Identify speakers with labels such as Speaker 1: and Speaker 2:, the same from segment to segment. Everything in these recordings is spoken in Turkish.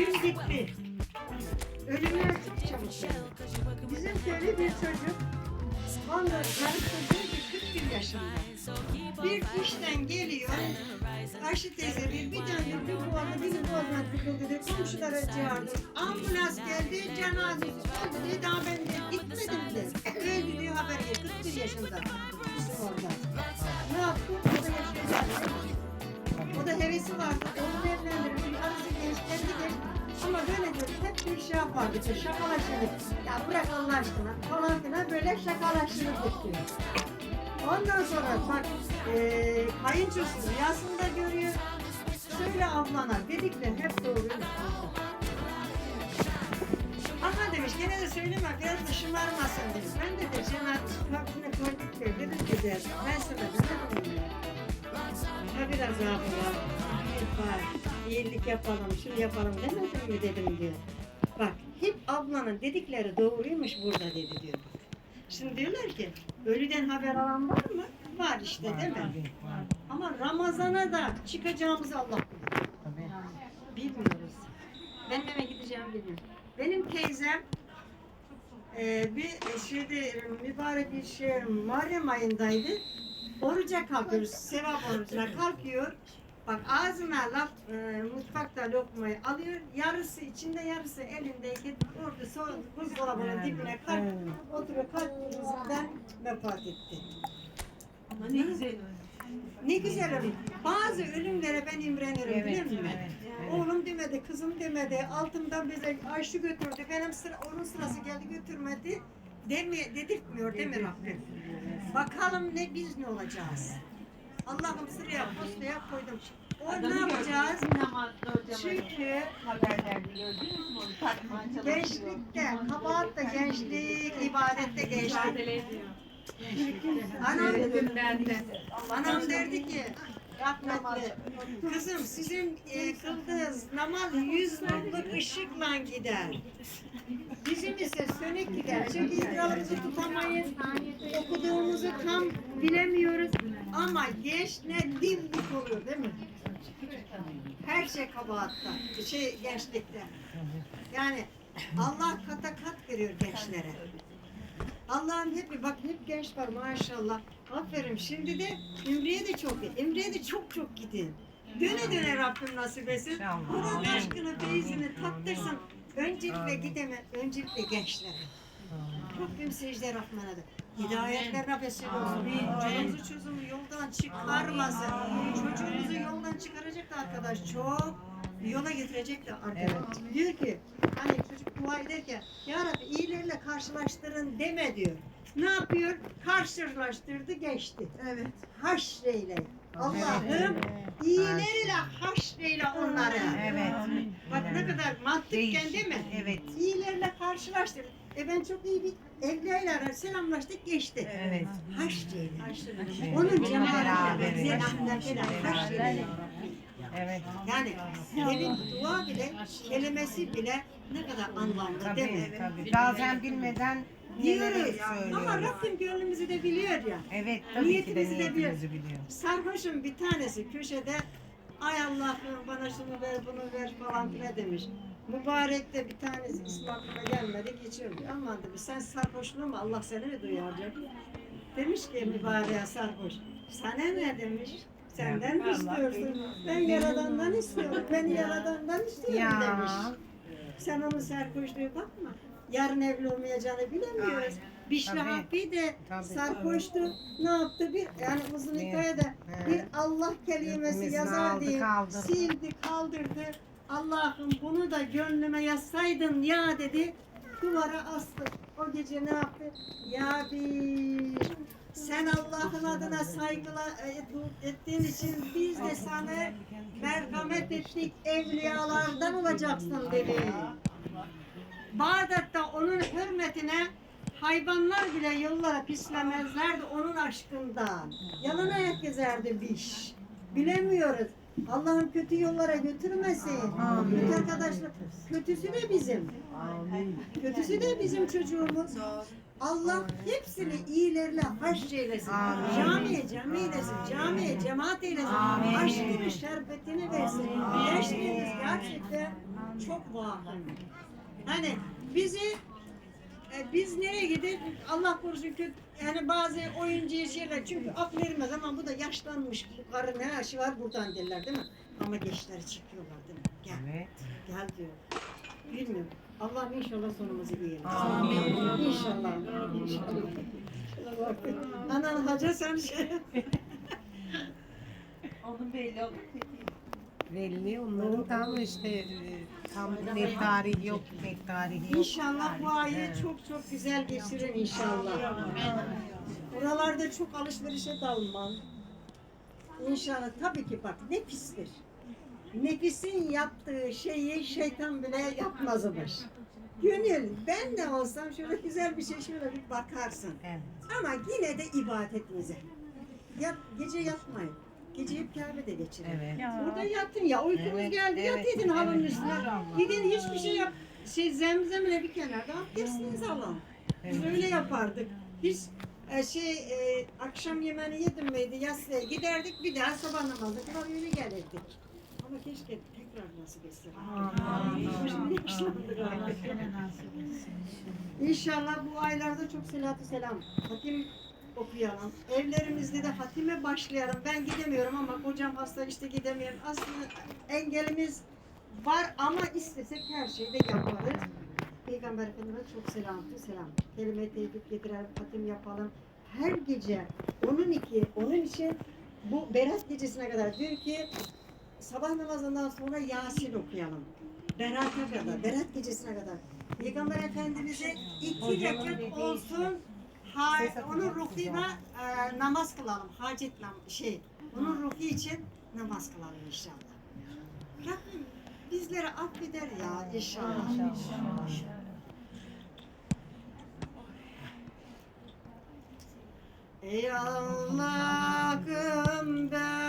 Speaker 1: Dün gitti. Ölümler çok çabuk. Bizim köyde bir çocuk, ondan karısı diyor ki 41 yaşında. Bir işten geliyor, Ayşe teyze bir, bir döndü, bir boğazına, bir boğazına tıkıldı dedi. Komşulara çağırdı. Ambulans geldi, cenazesi oldu dedi. Daha ben de gitmedim de. Öldü diyor haber geldi. 41 yaşında. Bizim orada. Ne yaptı? Yapardı. işte, Şakalaşırdı. Ya bırak Allah aşkına falan filan böyle şakalaşırdı diyor. Ondan sonra bak eee kayınçosu rüyasında görüyor. Söyle ablana dedikleri hep doğruymuş. Aha demiş gene de söyleme biraz da şımarmasın demiş. Ben de de cennet kapısına koyduk diye dedim ki de ben sana demedim mi? Ha biraz daha var. İyilik yapalım, şunu yapalım demedim mi dedim diyor. Ablanın dedikleri doğruymuş burada dedi diyor. Şimdi diyorlar ki ölüden haber alan var mı? Var işte değil mi? Ama Ramazan'a da çıkacağımızı Allah bilir. Bilmiyoruz. Ben eve gideceğim bilmiyorum. Benim teyzem e, bir şeyde mübarek bir şey Muharrem ayındaydı. Oruca kalkıyoruz. Sevap orucuna kalkıyor. Bak ağzına laf e, mutfakta lokmayı alıyor. Yarısı içinde yarısı elindeyken orada son buzdolabının dibine kalk oturuyor kalp krizinden vefat etti.
Speaker 2: Ama ne güzel
Speaker 1: Ne güzel ölüm. Bazı ölümlere ben imrenirim
Speaker 3: Evet,
Speaker 1: biliyor musun?
Speaker 3: evet, evet.
Speaker 1: Oğlum demedi, kızım demedi, altımdan bize Ayşe götürdü, benim sıra, onun sırası geldi götürmedi. Demi, dedirtmiyor değil mi Rabbim? Bakalım ne biz ne olacağız? Allah'ım sıraya postaya koydum. Ne yapacağız? Çünkü
Speaker 2: haberlerde gördünüz mü
Speaker 1: gençlikte, kabahatta gençlik, ibadette gençlik. Anam, anam derdi ki, rahmetli, kızım sizin e, kıldığınız namaz yüz nurluk ışıkla gider. Bizim ise sönük gider. Çünkü ikrarımızı tutamayız, okuduğumuzu tam bilemiyoruz. Ama genç ne dimdik oluyor değil mi? Her şey kabahatta, şey gençlikte. Yani Allah kata kat veriyor gençlere. Allah'ın hep bak hep genç var maşallah. Aferin şimdi de Ümriye de çok. Ümriye de çok çok gidin. Döne döne Rabbim nasip etsin. Onun aşkını, feyzini tattırsın. Öncelikle gideme, öncelikle gençlere. Rabbim secde Rahman'a da. Hidayetlerine vesile olsun. Çocuğumuzu çocuğumu yoldan çıkarmasın. Çocuğumuzu yoldan çıkaracak da arkadaş çok yola getirecek de arkadaş. Diyor ki hani çocuk dua ederken Ya Rabbi iyilerle karşılaştırın deme diyor. Ne yapıyor? Karşılaştırdı geçti.
Speaker 2: Evet.
Speaker 1: Haşreyle. Allah'ım iyileriyle haşreyle onları.
Speaker 3: Evet.
Speaker 1: Bak ne kadar mantıkken değil mi?
Speaker 3: Evet.
Speaker 1: İyilerle karşılaştırdı. E ben çok iyi bir evliyle selamlaştık geçti.
Speaker 3: Evet.
Speaker 1: Haşreyle. Onun cemaliyle, zenahmetine haşreyle.
Speaker 3: Evet.
Speaker 1: Yani kelime, dua bile, kelimesi bile ne kadar anlamlı değil mi?
Speaker 3: Tabii tabii. Bazen bilmeden
Speaker 1: Diyoruz ama
Speaker 3: söylüyoruz.
Speaker 1: Rabbim gönlümüzü de biliyor ya.
Speaker 3: Evet tabii ki de
Speaker 1: Niyetimizi de biliyor.
Speaker 3: niyetimizi biliyor.
Speaker 1: Sarhoşun bir tanesi köşede ay Allah'ım bana şunu ver bunu ver falan filan demiş. Mübarek de bir tanesi ismi aklıma gelmedi geçiyor. Aman demiş sen sarhoşluğu mu Allah seni mi duyar diyor. Demiş ki mübareğe sarhoş. Sana ne demiş? Senden mi istiyorsun? Ben yaradandan istiyorum. Beni yaradandan istiyorum
Speaker 3: Ya.
Speaker 1: demiş. Sen onun sarhoşluğu bakma. Yarın evli olmayacağını bilemiyoruz. Bişri
Speaker 3: Tabii.
Speaker 1: Hakkı de
Speaker 3: Tabii.
Speaker 1: sarhoştu. Ne yaptı? Bir, yani uzun
Speaker 3: Evet.
Speaker 1: hikayede bir. Allah kelimesi
Speaker 3: Hükmünü
Speaker 1: yazar
Speaker 3: aldı,
Speaker 1: diye sildi, kaldırdı. Allah'ım bunu da gönlüme yazsaydın ya dedi. Duvara astı. O gece ne yaptı? Ya bir sen Allah'ın adına saygıla e, ettiğin için biz de sana merhamet ettik evliyalardan olacaksın dedi. Bağdat'ta onun hürmetine hayvanlar bile yollara pislemezlerdi onun aşkından. Yalan ayak gezerdi biş. Bilemiyoruz. Allah'ım kötü yollara götürmesin. Kötü arkadaşlar, kötüsü de bizim. Kötüsü de bizim çocuğumuz. Allah hepsini iyilerle haşreylesin.
Speaker 3: Amin.
Speaker 1: Camiye cami eylesin. Camiye cemaat eylesin.
Speaker 3: Amin.
Speaker 1: Aşkını şerbetini versin. Gençliğimiz gerçekten çok vakım. Hani bizi e, biz nereye gidip Allah korusun kötü yani bazı oyuncuya şeyler çünkü aklı ermez ama bu da yaşlanmış bu karı ne işi var buradan derler değil mi? Ama gençleri çekiyorlar değil mi? Gel
Speaker 3: Evet.
Speaker 1: gel diyor. Bilmiyorum. Allah'ım inşallah sonumuzu iyi.
Speaker 3: Amin.
Speaker 1: İnşallah. İnşallah. İnşallah. Anan hacı sen şey.
Speaker 2: Onun belli olur.
Speaker 3: Belli onların tam işte e, tam net tarihi yok, net tarihi yok.
Speaker 1: İnşallah bu ayı çok çok güzel geçirin inşallah. Buralarda çok alışverişe dalman. İnşallah tabii ki bak nefistir. Nefisin yaptığı şeyi şeytan bile yapmazmış. Gönül ben de olsam şöyle güzel bir şey şöyle bir bakarsın.
Speaker 3: Evet.
Speaker 1: Ama yine de ibadetinize. Yat, gece yatmayın. Gece hep Kabe'de geçirin.
Speaker 3: Evet.
Speaker 1: Burada yatın ya uykunuz
Speaker 3: Evet,
Speaker 1: geldi
Speaker 3: evet,
Speaker 1: yat edin halının
Speaker 3: evet.
Speaker 1: üstüne. Gidin hiçbir şey yap. Şey zemzemle bir kenarda abdestinizi alın. Biz
Speaker 3: Evet.
Speaker 1: öyle yapardık. Biz e, şey e, akşam yemeğini yedim miydi yatsıya giderdik bir daha sabah namazı kılar öyle gelirdik. Ama keşke tekrar nasip etsin. Şimdi yaşlandık artık. İnşallah bu aylarda çok selatü selam. Hatim okuyalım. Evlerimizde de hatime başlayalım. Ben gidemiyorum ama kocam hasta işte gidemiyorum. Aslında engelimiz var ama istesek her şeyi de yaparız. Peygamber Efendimiz'e çok selamtı selam. Kelime-i tevhid getirelim, hatim yapalım. Her gece onun iki, onun için bu Berat gecesine kadar diyor ki sabah namazından sonra Yasin okuyalım. Berat'a kadar, Berat gecesine kadar. Peygamber Efendimiz'e iki rekat olsun ha, onun ruhuna e, namaz kılalım. Hacet nam şey, onun ruhu için namaz kılalım inşallah. Rabbim bizleri affeder ya inşallah. Ey Allah'ım beni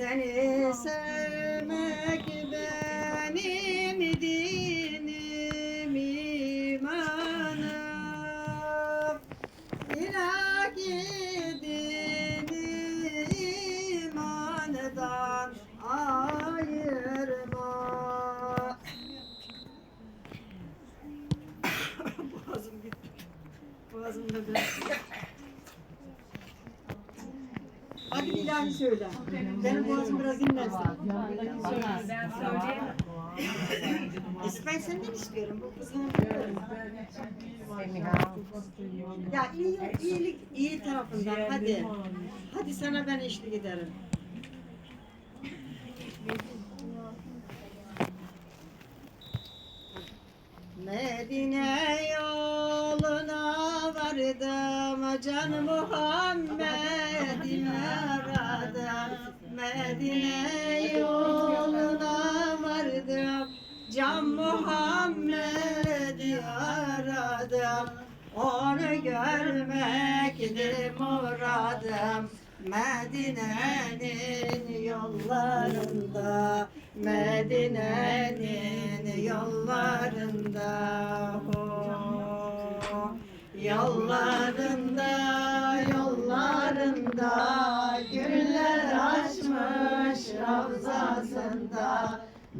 Speaker 1: Seni sevmek benim dinim imanım. İlahi dini imandan ayırma. Boğazım gitti. Boğazımda biraz Hadi bir ilahi söyle. Benim boğazım biraz dinlensin.
Speaker 2: Ben söyleyeyim.
Speaker 1: Ben senden istiyorum. Bu kızın. Ya iyi, iyilik iyi tarafından hadi. Hadi sana ben eşlik ederim. Medine yoluna vardım Can Muhammed'imi aradım Medine yoluna vardım Can Muhammed'i aradım Onu görmekti muradım Medine'nin yollarında Medine'nin yollarında oh. Yollarında, yollarında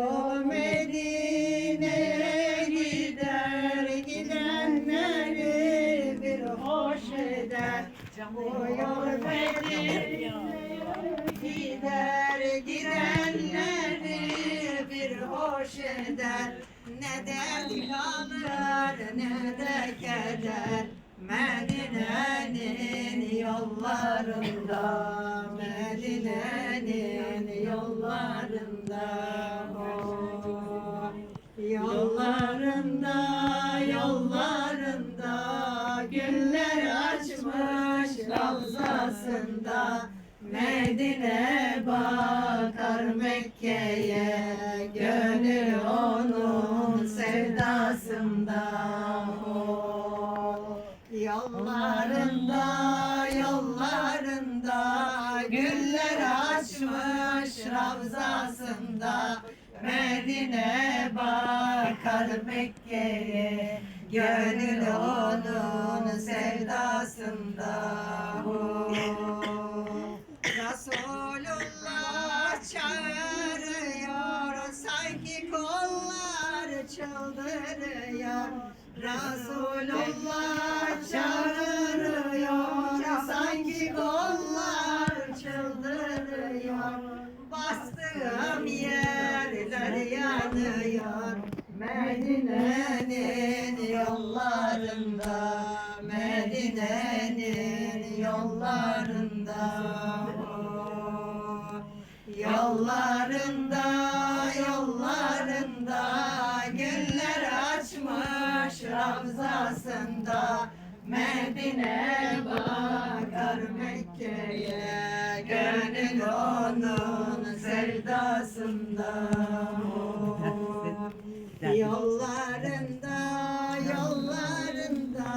Speaker 1: Yol Medine'ye gider Gidenleri bir hoş eder. Bu yol gider Gidenleri bir hoş eder. Ne de keder. Medine'nin yollarında Medine'nin yollarında Güller açmış ravzasında Medine bakar Mekke'ye Mekke'ye Gönül onun sevdasında. Resulullah çağırıyor Sanki kollar çıldırıyor. Resulullah çağırıyor Sanki kollar çıldırıyor. Bastığım yerler yanıyor Medine'nin yollarında Medine'nin yollarında. Yollarında, yollarında Güller açmış ravzasında Medine bakar Mekke'ye Gönül onun sevdasında Yollarında, yollarında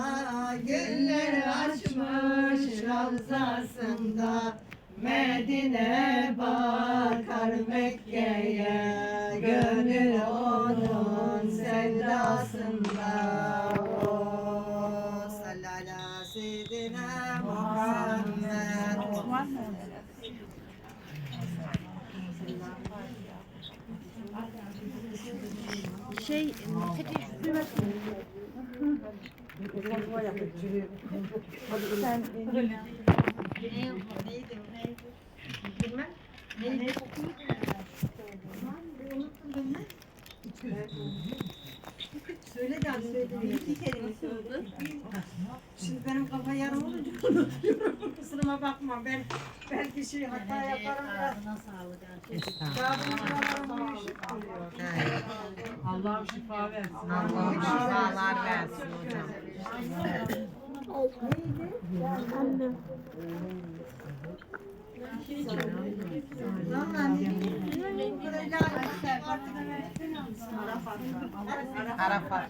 Speaker 1: Güller açmış ravzasında Medine bakar Mekke'ye Gönül onun sevdasında. Oh, seyyidina Muhammed
Speaker 4: Şey,
Speaker 1: Neydi? Neydi? Bilmem. Neydi? Aman, bir unuttum bilmem. Söyle de hadi söyle. İki kelime söyle. Şimdi benim kafa yarım olunca unutuyorum. Kusuruma bakma. Ben belki şey hata yaparım da. Buralarım uyuşuk oluyor.
Speaker 3: Allah'ım şifa versin. Allah'ım şifalar versin hocam.
Speaker 1: Vallahi böyle
Speaker 3: Arafat.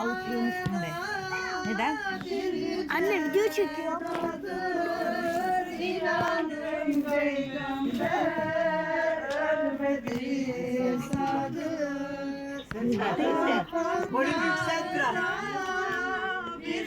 Speaker 1: Alıklıyormuşsun be.
Speaker 4: Neden? Anne video çekiyor.
Speaker 1: İnanın peygamber ölmedi sadır.
Speaker 2: Teyze, volüm yükselt biraz.
Speaker 1: Bir